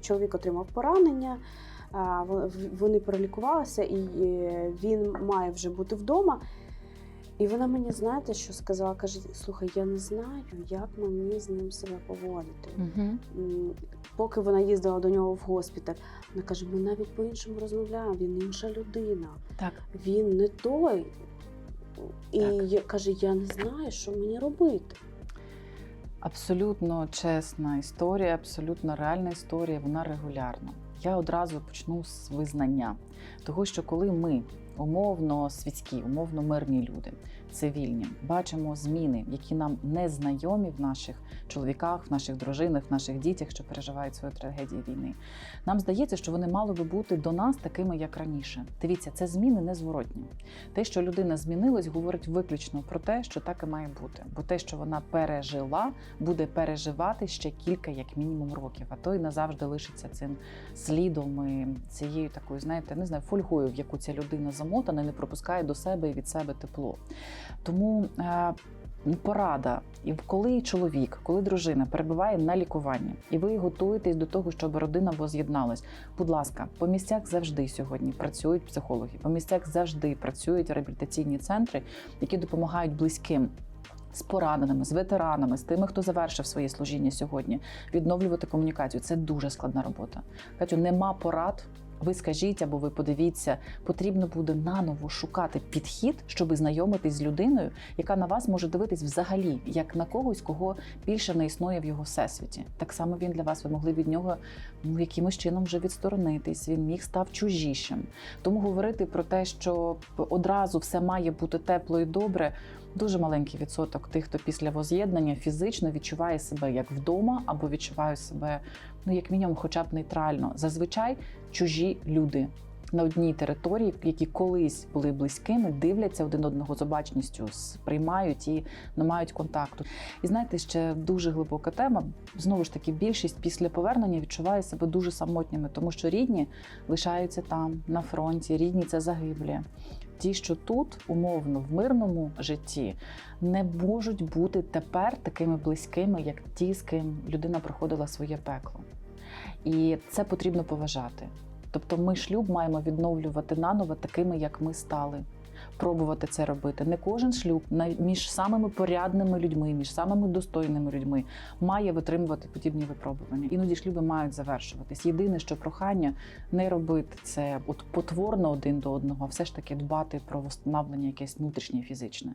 Чоловік отримав поранення, вони пролікувалися, і він має вже бути вдома. І вона мені, знаєте, що сказала? Каже: слухай, я не знаю, як мені з ним себе поводити. Угу. Поки вона їздила до нього в госпіталь, вона каже: ми навіть по-іншому розмовляємо, він інша людина, Так. він не той. І Так. каже: я не знаю, що мені робити. Абсолютно чесна історія, абсолютно реальна історія, вона регулярна. Я одразу почну з визнання того, що коли ми умовно світські, умовно мирні люди, цивільні, бачимо зміни, які нам не знайомі в наших чоловіках, в наших дружинах, в наших дітях, що переживають свою трагедію війни. Нам здається, що вони мали би бути до нас такими, як раніше. Дивіться, це зміни незворотні. Те, що людина змінилась, говорить виключно про те, що так і має бути. Бо те, що вона пережила, буде переживати ще кілька, як мінімум, років, а то й назавжди лишиться цим слідом і цією такою, знаєте, не знаю, фольгою, в яку ця людина замотана, не пропускає до себе і від себе тепло. Тому. Е- Порада, і коли чоловік, коли дружина перебуває на лікуванні, і ви готуєтесь до того, щоб родина воз'єдналась. Будь ласка, по місцях завжди сьогодні працюють психологи. По місцях завжди працюють реабілітаційні центри, які допомагають близьким. З пораненими, з ветеранами, з тими, хто завершив своє служіння сьогодні, відновлювати комунікацію. Це дуже складна робота. Катю, нема порад. Ви скажіть або ви подивіться, потрібно буде наново шукати підхід, щоб знайомитись з людиною, яка на вас може дивитись взагалі, як на когось, кого більше не існує в його всесвіті. Так само він для вас, ви могли від нього ну, якимось чином вже відсторонитись. Він міг став чужішим. Тому говорити про те, що одразу все має бути тепло і добре. Дуже маленький відсоток тих, хто після воз'єднання фізично відчуває себе як вдома, або відчуває себе, ну як мінімум, хоча б нейтрально. Зазвичай чужі люди на одній території, які колись були близькими, дивляться один одного з обачністю, сприймають і не мають контакту. І знаєте, ще дуже глибока тема. Знову ж таки, більшість після повернення відчуває себе дуже самотніми, тому що рідні лишаються там на фронті, рідні це загиблі. Ті, що тут умовно в мирному житті, не можуть бути тепер такими близькими, як ті, з ким людина проходила своє пекло. І це потрібно поважати. Тобто, ми шлюб маємо відновлювати наново такими, як ми стали. Пробувати це робити. Не кожен шлюб між самими порядними людьми, між самими достойними людьми має витримувати подібні випробування. Іноді шлюби мають завершуватись. Єдине, що прохання не робити це от потворно один до одного, а все ж таки дбати про встановлення якесь внутрішнє фізичне.